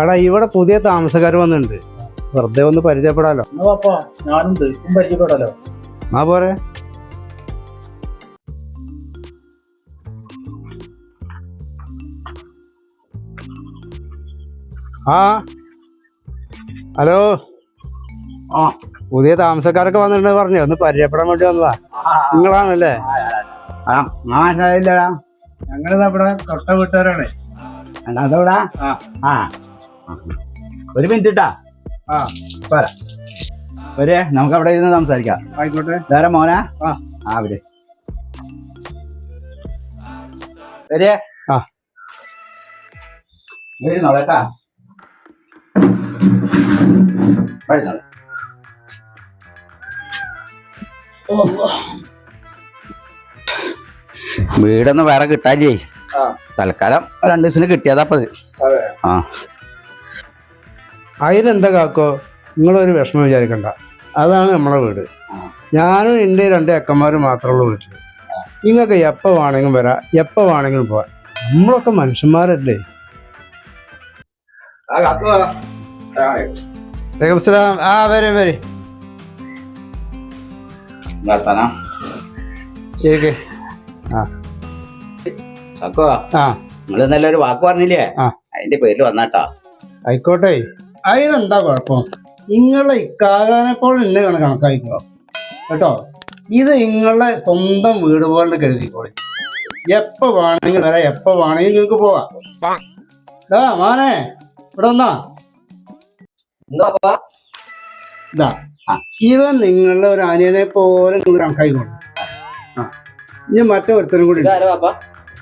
എടാ ഇവിടെ പുതിയ താമസക്കാർ വന്നിട്ടുണ്ട്. വെറുതെ ഒന്ന് പരിചയപ്പെടാലോ. ഞാനും പരിചയപ്പെടാലോ. ആ പോരെ. ആ ഹലോ. ആ. പുതിയ താമസക്കാരൊക്കെ വന്നിട്ടുണ്ട് പറഞ്ഞു. ഒന്ന് പരിചയപ്പെടാൻ വേണ്ടി വന്നതാ. നിങ്ങളാണല്ലേ? ആ മനസ്സിലായില്ലടാ ഞങ്ങളിതാ ഇവിടെ തൊട്ട വീട്ടുകാരാണ്. അതോടാ? ആ. ഒരു മിനിറ്റ് ഇട്ടാ ആ. പോരാ. ഒരു നമുക്ക് അവിടെ ഇരുന്ന് സംസാരിക്കാം. ആയിക്കോട്ടെ. വേറെ മോനാ? ആ. ആ അവർ വരെ. ആ. വരുന്നോളേട്ടാ വരുന്നോളെ വീടൊന്നും വേറെ കിട്ടാല്ലേ. തൽക്കാലം രണ്ടു ദിവസത്തിന് കിട്ടിയതാ അപ്പത് ആ. അതിനെന്താ കാക്കോ? നിങ്ങളൊരു വിഷമം വിചാരിക്കണ്ട. അതാണ് നമ്മളെ വീട്. ഞാനും എന്റെ രണ്ട് അക്കന്മാരും മാത്രമുള്ള വീട്ടിൽ നിങ്ങൾക്ക് എപ്പോൾ വേണമെങ്കിലും വരാം എപ്പോൾ വേണമെങ്കിലും പോവാം. നമ്മളൊക്കെ മനുഷ്യന്മാരല്ലേ? കാക്കു ആ. വരും വരും. ആ. കാക്കോ ആ. നിങ്ങൾ ഇന്നലെ ഒരു വാക്ക് പറഞ്ഞില്ലേ? അതിന്റെ പേരിൽ വന്നാട്ടാ. ആയിക്കോട്ടെ. അതിനെന്താ കുഴപ്പം? നിങ്ങളെ ഇക്കാകാനെ പോലെ എന്നെ കണ കണക്കായിക്കോ കേട്ടോ? ഇത് നിങ്ങളെ സ്വന്തം വീട് പോലെ കരുതിക്കോളി. എപ്പോ വേണമെങ്കിൽ വരാം എപ്പോ വേണമെങ്കിൽ നിങ്ങൾക്ക് പോവാം ദാ മാനെ ഇവിടെ വന്നാ. ഇതാ ആ. ഇവൻ നിങ്ങളുടെ ഒരു അനിയനെ പോലെ നിങ്ങൾ കണക്കായിക്കോളൂ ആ. ഇനി ഒരുത്തനും കൂടി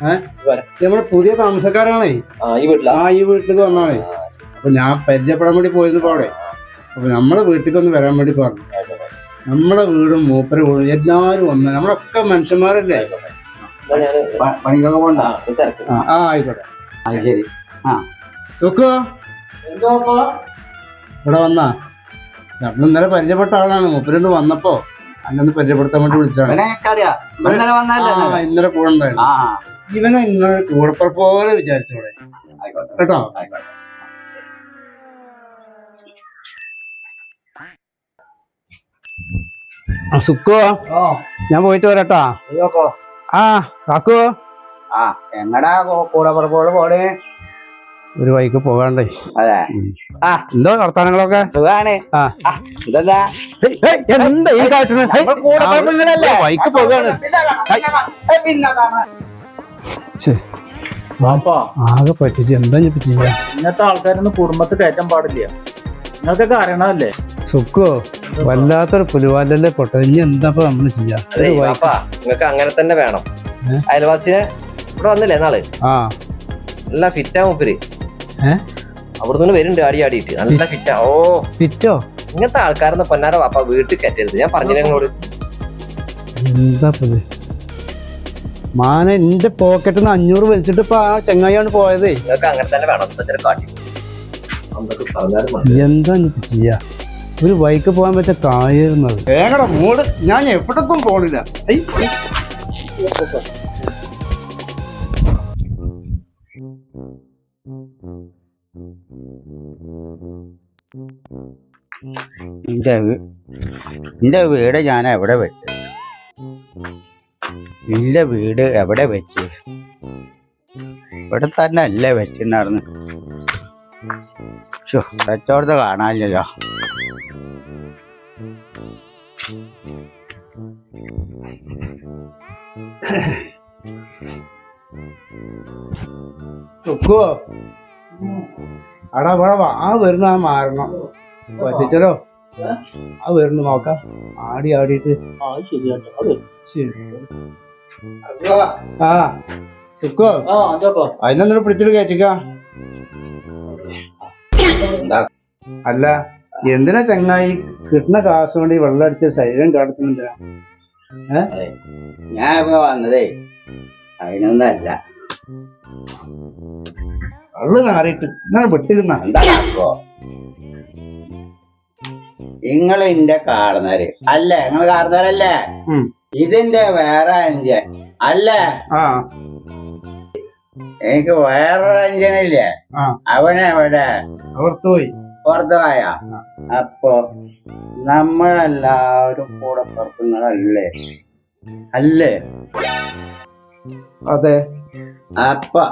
നമ്മുടെ പുതിയ താമസക്കാരാണേ. ആ ഈ വീട്ടിലാ? ആ ഈ വീട്ടിലേക്ക് വന്നാണേ അപ്പൊ ഞാൻ പരിചയപ്പെടാൻ വേണ്ടി പോയിരുന്നു അവിടെ. അപ്പൊ നമ്മളെ വീട്ടിലേക്ക് ഒന്ന് വരാൻ വേണ്ടി പറഞ്ഞു. നമ്മളെ വീടും മൂപ്പര വീടും എല്ലാരും ഒന്ന് നമ്മളൊക്കെ മനുഷ്യന്മാരല്ലേ? പണിക്കൊക്കെ പോണ്ട? ആ ആ ആ, ആയിക്കോട്ടെ. അത് ശരി. സുഖോ? ഇവിടെ വന്നാ? നമ്മൾ ഇന്നലെ പരിചയപ്പെട്ട ആളാണ്. മൂപ്പരോട് വന്നപ്പോ അങ്ങനെ പരിചയപ്പെടുത്താൻ വേണ്ടി വിളിച്ചാണ് ഇന്നലെ ആ, കൂടെ ഉണ്ടായിരുന്നു. ആ. ഇവനെ നിങ്ങൾ കൂടപ്പുറ പോലെ വിചാരിച്ചോടെ. കേട്ടോ? സുക്കോ. ഞാൻ പോയിട്ട് വരാട്ടോ. ആ കാക്കു. ആ എങ്ങടാ കൂടെ പുറപ്പോട് പോടേ ഒരു വൈക്ക് പോകാണ്ടേ. അതെ. ആ. എന്തോ വർത്താനങ്ങളൊക്കെ? സുഖാണ്. ആ. ഇതെന്താ? എന്താ ഈ കാട്ടിന് കൂടെ? വഴിക്ക് പോകാണ്. ശ്ശേ, പാപ്പ ആകെ പറ്റിച്ച്. എന്താ ഞാൻ ചെയ്യാ ഇങ്ങനത്തെ ആൾക്കാരൊന്നും കുടുംബത്തിൽ കയറ്റാൻ പാടില്ല. നിങ്ങൾക്കൊക്കെ അറിയണമല്ലേ സുക്കോ വല്ലാത്തൊരു പുലിവാലല്ലേ പൊട്ടത് ഇനി എന്താ ഇപ്പൊ നമ്മൾ ചെയ്യാ? അതെ ഒരു നിങ്ങൾക്ക് അങ്ങനെ തന്നെ വേണം. ഏ? അയൽവാസിനെ ഇവിടെ വന്നില്ലേ നാൾ? ആ. നല്ല ഫിറ്റാ മൂപ്പര്. ഏ? അവിടുന്ന് വരുന്നുണ്ട് ആടി ആടിയിട്ട്. നല്ല ഫിറ്റാ? ഓ. ഫിറ്റോ? ഇങ്ങനത്തെ ആൾക്കാരൊന്നും പൊന്നാര വാപ്പ വീട്ടിൽ കയറ്റരുത്. ഞാൻ പറഞ്ഞില്ല നിങ്ങളോട്? എന്താ? മാന എന്റെ പോക്കറ്റിൽ നിന്ന് അഞ്ഞൂറ് വലിച്ചിട്ട് ഇപ്പൊ ആ ചെങ്ങായിയാണ് പോയതേ. നിങ്ങൾക്ക് അങ്ങനെ തന്നെ വേണം. എന്തെങ്കിലും കാട്ടി. എന്തൊക്കെ പറഞ്ഞാലും മതി. എന്താ ചെയ്യാ? ഒരു ബൈക്ക് പോകാൻ പറ്റിയ കായിരുന്നത് വേഗട മോൾ? ഞാൻ എവിടത്തും പോണില്ല. ഐ, ഐ. എന്റെ വീ- എന്റെ വീട് ഞാൻ എവിടെ വെച്ചു എന്റെ വീട് എവിടെ വെച്ച്? ഇവിടെ തന്നെ അല്ലേ വെച്ചിട്ടുണ്ടായിരുന്നു. കച്ചവടത്ത് കാണാനില്ലല്ലോ. അടാ ഇവിടെ വാ. വരുന്ന മാറണം. പറ്റിച്ചല്ലോ. ആ വരുന്നു നോക്കാം. ആടി ആടിയിട്ട് ആ ശരിയാട്ടോ അത് ശരി. ആ സുക്കോ അതിനൊന്നും പിടിച്ചിട്ട് കയറ്റിക്ക. അല്ല എന്തിനാ ചങ്ങായി കിട്ടുന്ന കാശ് കൊണ്ട് ഈ വെള്ളം അടിച്ച ശരീരം കാട്ടുന്നുണ്ട് ഞാൻ ഇപ്പൊ വന്നതേ അതിനൊന്നല്ല. വെള്ളം നാറിയിട്ട് ഇങ്ങനെ വിട്ടിരുന്ന എന്താ നിങ്ങൾ എന്റെ കാർണര് അല്ലേ? നിങ്ങൾ കാർന്നവരല്ലേ ഉം. ഇതിന്റെ വേറെ അഞ്ചൻ അല്ലേ? എനിക്ക് വേറൊരു അഞ്ചനില്ലേ? അവനെ അവനെവിടെ? പുറത്തു പോയി? പുറത്തുപോയ അപ്പൊ നമ്മളെല്ലാവരും കൂടെ പുറത്തുന്നതല്ലേ അല്ലേ? അതെ. അപ്പൊ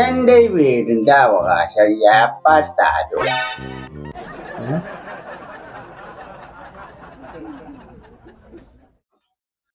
എന്റെ വീടിന്റെ അവകാശം എപ്പ തരും.